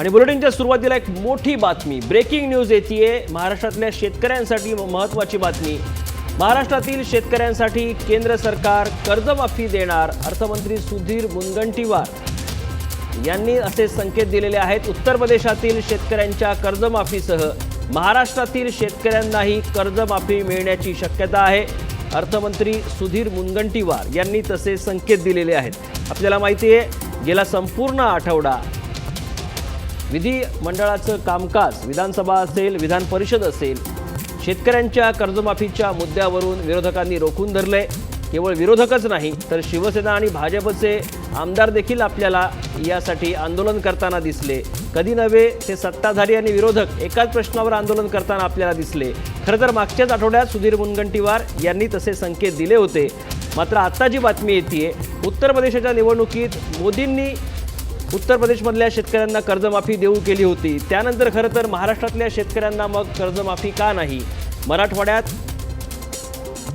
आणि बुलेटिनच्या सुरुवातीला एक मोठी बातमी. ब्रेकिंग न्यूज येते महाराष्ट्रातल्या शेतकऱ्यांसाठी महत्त्वाची बातमी. महाराष्ट्रातील शेतकऱ्यांसाठी केंद्र सरकार कर्जमाफी देणार अर्थमंत्री सुधीर मुनगंटीवार. यांनी असे संकेत दिलेले आहेत उत्तर प्रदेशातील शेतकऱ्यांच्या कर्जमाफीसह. महाराष्ट्रातील शेतकऱ्यांनाही कर्जमाफी मिळण्याची शक्यता आहे अर्थमंत्री सुधीर मुनगंटीवार यांनी तसे संकेत दिलेले आहेत. आपल्याला माहिती आहे गेला संपूर्ण आठवडा विधिमंडळाचं कामकाज विधानसभा असेल विधान परिषद असेल शेतकऱ्यांच्या कर्जमाफीच्या मुद्द्यावरून विरोधकांनी रोखून धरले केवळ विरोधकच नाही तर शिवसेना आणि भाजपचे आमदार देखील आपल्याला यासाठी आंदोलन करताना दिसले. कधी नव्हे ते सत्ताधारी आणि विरोधक एकाच प्रश्नावर आंदोलन करताना आपल्याला दिसले. खरं तर मागच्याच आठवड्यात सुधीर मुनगंटीवार यांनी तसे संकेत दिले होते. मात्र आत्ता जी बातमी येते उत्तर प्रदेशाच्या निवडणुकीत मोदींनी उत्तर प्रदेशमधल्या शेतकऱ्यांना कर्जमाफी देऊ केली होती. त्यानंतर खरं तर महाराष्ट्रातल्या शेतकऱ्यांना मग कर्जमाफी का नाही? मराठवाड्यात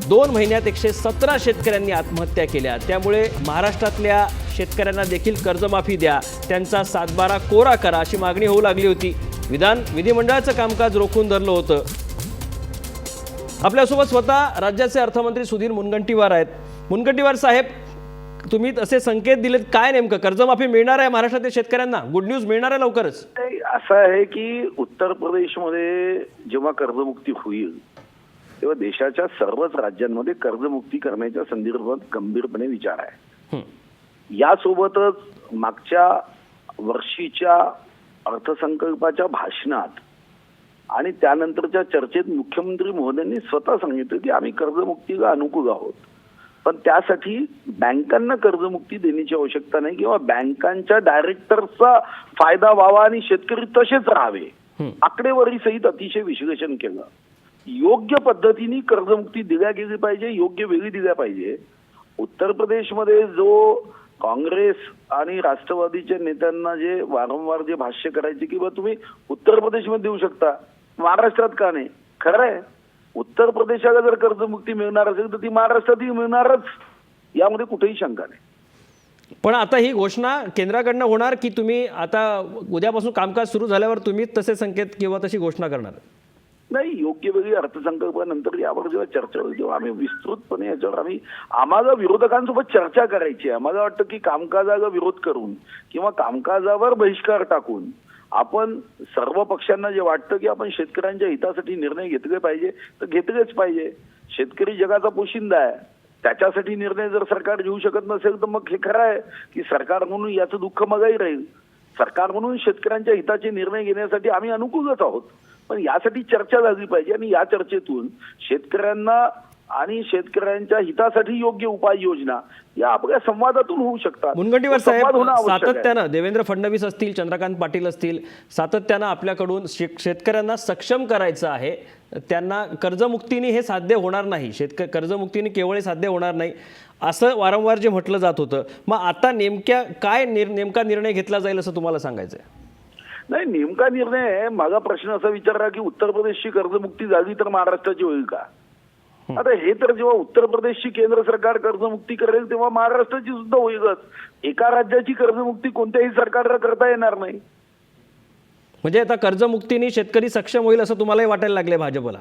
दोन महिन्यात एकशे सतरा शेतकऱ्यांनी आत्महत्या केल्या. त्यामुळे महाराष्ट्रातल्या शेतकऱ्यांना देखील कर्जमाफी द्या. त्यांचा सातबारा कोरा करा अशी मागणी होऊ लागली होती. विधान विधिमंडळाचं कामकाज रोखून धरलं होतं. आपल्यासोबत स्वतः राज्याचे अर्थमंत्री सुधीर मुनगंटीवार आहेत. मुनगंटीवार साहेब तुम्ही असे संकेत दिलेत काय नेमकं? कर्जमाफी मिळणार आहे महाराष्ट्रातील शेतकऱ्यांना? गुड न्यूज मिळणार आहे लवकरच. असं आहे की उत्तर प्रदेशमध्ये जेव्हा कर्जमुक्ती होईल तेव्हा देशाच्या सर्वच राज्यांमध्ये कर्जमुक्ती करण्याच्या संदर्भात गंभीरपणे विचार आहे. यासोबतच मागच्या वर्षीच्या अर्थसंकल्पाच्या भाषणात आणि त्यानंतरच्या चर्चेत मुख्यमंत्री महोदयांनी स्वतः सांगितलं की आम्ही कर्जमुक्तीला अनुकूल आहोत. पण त्यासाठी बँकांना कर्जमुक्ती देण्याची आवश्यकता नाही किंवा बँकांच्या डायरेक्टर्सचा फायदा व्हावा आणि शेतकरी तसेच राहावे. आकडेवारी सहित अतिशय विश्लेषण केलं. योग्य पद्धतीने कर्जमुक्ती दिल्या गेली पाहिजे योग्य वेळी दिल्या पाहिजे. उत्तर प्रदेशमध्ये जो काँग्रेस आणि राष्ट्रवादीच्या नेत्यांना जे वारंवार जे भाष्य करायचे की बा तुम्ही उत्तर प्रदेशमध्ये देऊ शकता महाराष्ट्रात का नाही? खरं आहे. उत्तर प्रदेशाला जर कर्जमुक्ती मिळणार असेल तर ती महाराष्ट्रातही मिळणारच. यामध्ये कुठेही शंका नाही. पण आता ही घोषणा केंद्राकडनं होणार की तुम्ही आता उद्यापासून कामकाज सुरू झाल्यावर तुम्हीच तसे संकेत किंवा तशी घोषणा करणार? नाही योग्य वेळी अर्थसंकल्पानंतर यावर जेव्हा चर्चा होईल तेव्हा आम्ही विस्तृतपणे याच्यावर आम्ही आम्हाला विरोधकांसोबत चर्चा करायची आहे. आम्हाला वाटतं की कामकाजाला विरोध करून किंवा कामकाजावर बहिष्कार टाकून आपण सर्व पक्षांना जे वाटतं की आपण शेतकऱ्यांच्या हितासाठी निर्णय घेतले पाहिजे तर घेतलेच पाहिजे. शेतकरी जगाचा पोशिंदा आहे. त्याच्यासाठी निर्णय जर सरकार घेऊ शकत नसेल तर मग हे खरं आहे की सरकार म्हणून याचं दुःख मगाही राहील. सरकार म्हणून शेतकऱ्यांच्या हिताचे निर्णय घेण्यासाठी आम्ही अनुकूलच आहोत. पण यासाठी चर्चा झाली पाहिजे आणि या चर्चेतून शेतकऱ्यांना आणि शेतकऱ्यांच्या हितासाठी योग्य उपाययोजना या आपल्या संवादातून होऊ शकतात. मुनगंटीवार साहेब. सातत्यानं देवेंद्र फडणवीस असतील चंद्रकांत पाटील असतील सातत्यानं आपल्याकडून शेत- शेतकऱ्यांना सक्षम करायचं आहे. त्यांना कर्जमुक्तीने हे साध्य होणार नाही. शेतक कर्जमुक्तीने केवळ हे साध्य होणार नाही असं वारंवार जे म्हटलं जात होतं. मग आता नेमक्या काय निर नेमका निर्णय घेतला जाईल असं तुम्हाला सांगायचं आहे नाही नेमका निर्णय माझा प्रश्न असा विचारला की उत्तर प्रदेशची कर्जमुक्ती झाली तर महाराष्ट्राची होईल का? आता हे तर जेव्हा उत्तर प्रदेशची केंद्र सरकार कर्जमुक्ती करेल तेव्हा महाराष्ट्राची सुद्धा होईलच. एका राज्याची कर्जमुक्ती कोणत्याही सरकारला करता येणार नाही. म्हणजे आता कर्जमुक्तीने शेतकरी सक्षम होईल असं तुम्हालाही वाटायला लागले भाजपला.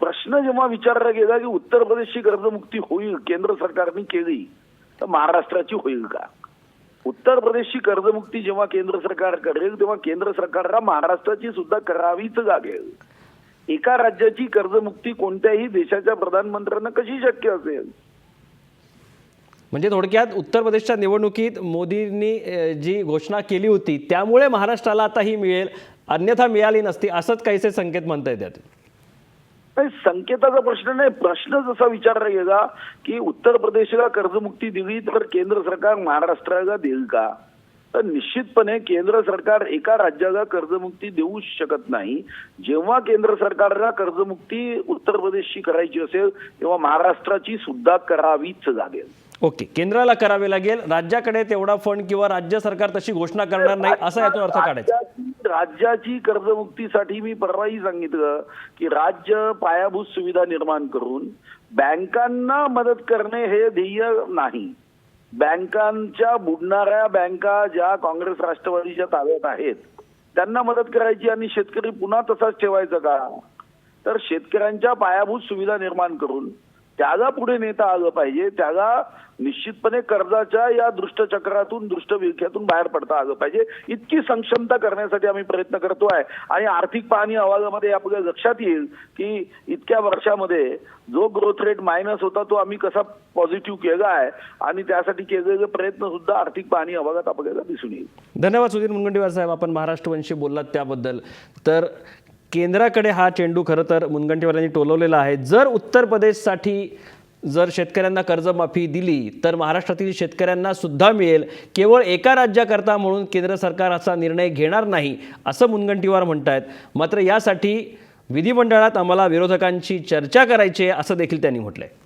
प्रश्न जेव्हा विचारला गेला की उत्तर प्रदेशची कर्जमुक्ती होईल केंद्र सरकारने केली तर महाराष्ट्राची होईल का? उत्तर प्रदेशची कर्जमुक्ती जेव्हा केंद्र सरकार करेल तेव्हा केंद्र सरकारला महाराष्ट्राची सुद्धा करावीच लागेल. एका राज्याची कर्जमुक्ती कोणत्याही देशाच्या प्रधानमंत्र्यांना कशी शक्य असेल? म्हणजे थोडक्यात उत्तर प्रदेशच्या निवडणुकीत मोदींनी जी घोषणा केली होती त्यामुळे महाराष्ट्राला आता ही मिळेल अन्यथा मिळाली नसती असंच काहीसे संकेत म्हणता येतात. नाही संकेताचा प्रश्न नाही प्रश्न जसा विचारला गेला की उत्तर प्रदेशला कर्जमुक्ती दिली तर केंद्र सरकार महाराष्ट्राला देईल का? तर निश्चितपणे केंद्र सरकार एका राज्याला कर्जमुक्ती देऊ शकत नाही. जेव्हा केंद्र सरकारला कर्जमुक्ती उत्तर प्रदेशची करायची असेल तेव्हा महाराष्ट्राची सुद्धा करावीच लागेल. ओके. केंद्राला करावे लागेल. राज्याकडे तेवढा फंड किंवा राज्य सरकार तशी घोषणा करणार नाही असा यातून अर्थ काढायचा. राज्याची- राज्याची कर्जमुक्तीसाठी मी परवाही सांगितलं की राज्य पायाभूत सुविधा निर्माण करून बँकांना मदत करणे हे ध्येय नाही. बँकांच्या बुडणाऱ्या बँका ज्या काँग्रेस राष्ट्रवादीच्या ताब्यात आहेत त्यांना मदत करायची आणि शेतकरी पुन्हा तसाच ठेवायचा का तर शेतकऱ्यांच्या पायाभूत सुविधा निर्माण करून त्याला पुढे नेता आलं पाहिजे. त्याला निश्चितपणे कर्जाच्या या दुष्टचक्रातून दृष्टविख्यातून बाहेर पडता आलं पाहिजे. इतकी सक्षमता करण्यासाठी आम्ही प्रयत्न करतो आहे. आणि आर्थिक पाहणी अहवालामध्ये आपल्या लक्षात येईल की इतक्या वर्षामध्ये जो ग्रोथ रेट मायनस होता तो आम्ही कसा पॉझिटिव्ह केला आहे. आणि त्यासाठी केलेले प्रयत्न सुद्धा आर्थिक पाहणी अहवालात आपल्याला दिसून येईल. धन्यवाद सुधीर मुनगंटीवार साहेब. आपण महाराष्ट्रवंशी बोललात त्याबद्दल. तर केंद्राकडे हा चेंडू खरं तर मुनगंटीवारांनी टोलवलेला आहे. जर उत्तर प्रदेशसाठी जर शेतकऱ्यांना कर्जमाफी दिली तर महाराष्ट्रातील शेतकऱ्यांना सुद्धा मिळेल. केवळ एका राज्याकरता म्हणून केंद्र सरकार असा निर्णय घेणार नाही असं मुनगंटीवार म्हणत आहेत मात्र यासाठी विधिमंडळात आम्हाला विरोधकांची चर्चा करायची आहे असं देखील त्यांनी म्हटलं आहे